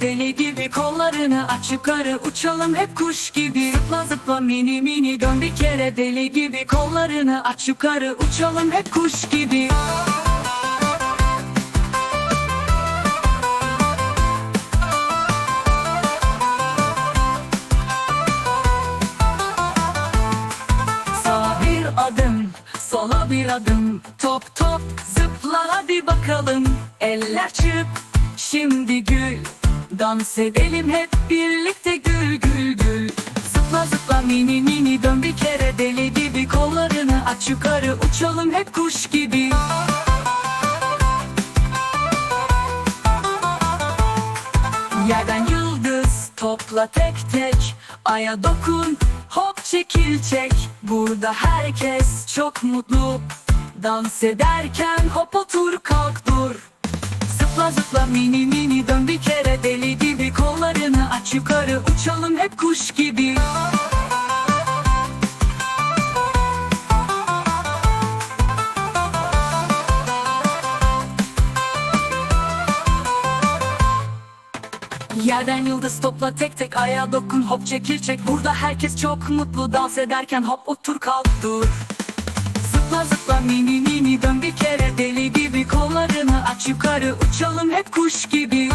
deli gibi Kollarını aç yukarı uçalım hep kuş gibi. Zıpla zıpla mini mini dön bir kere. Deli gibi Kollarını aç yukarı uçalım hep kuş gibi. Sağa bir sola bir adım Top top zıpla hadi bakalım. Eller çırp, şimdi gül. Dans edelim hep birlikte gül gül gül. Zıpla zıpla mini mini dön bir kere. Deli gibi Kollarını aç yukarı uçalım hep kuş gibi. Yerden yıldız topla tek tek Aya dokun hop çekil çek. Burada herkes çok mutlu. Dans ederken hop otur kalk dur. Zıpla zıpla mini mini dön bir kere. Deli gibi Kollarını aç yukarı uçalım hep kuş gibi Yerden yıldız topla tek tek ayağa dokun. Hop çekil çek. Burada herkes çok mutlu. Dans ederken hop otur kalk dur. Zıpla zıpla mini mini. Dön bir kere deli gibi. Kollarını aç yukarı uçalım. Hep kuş gibi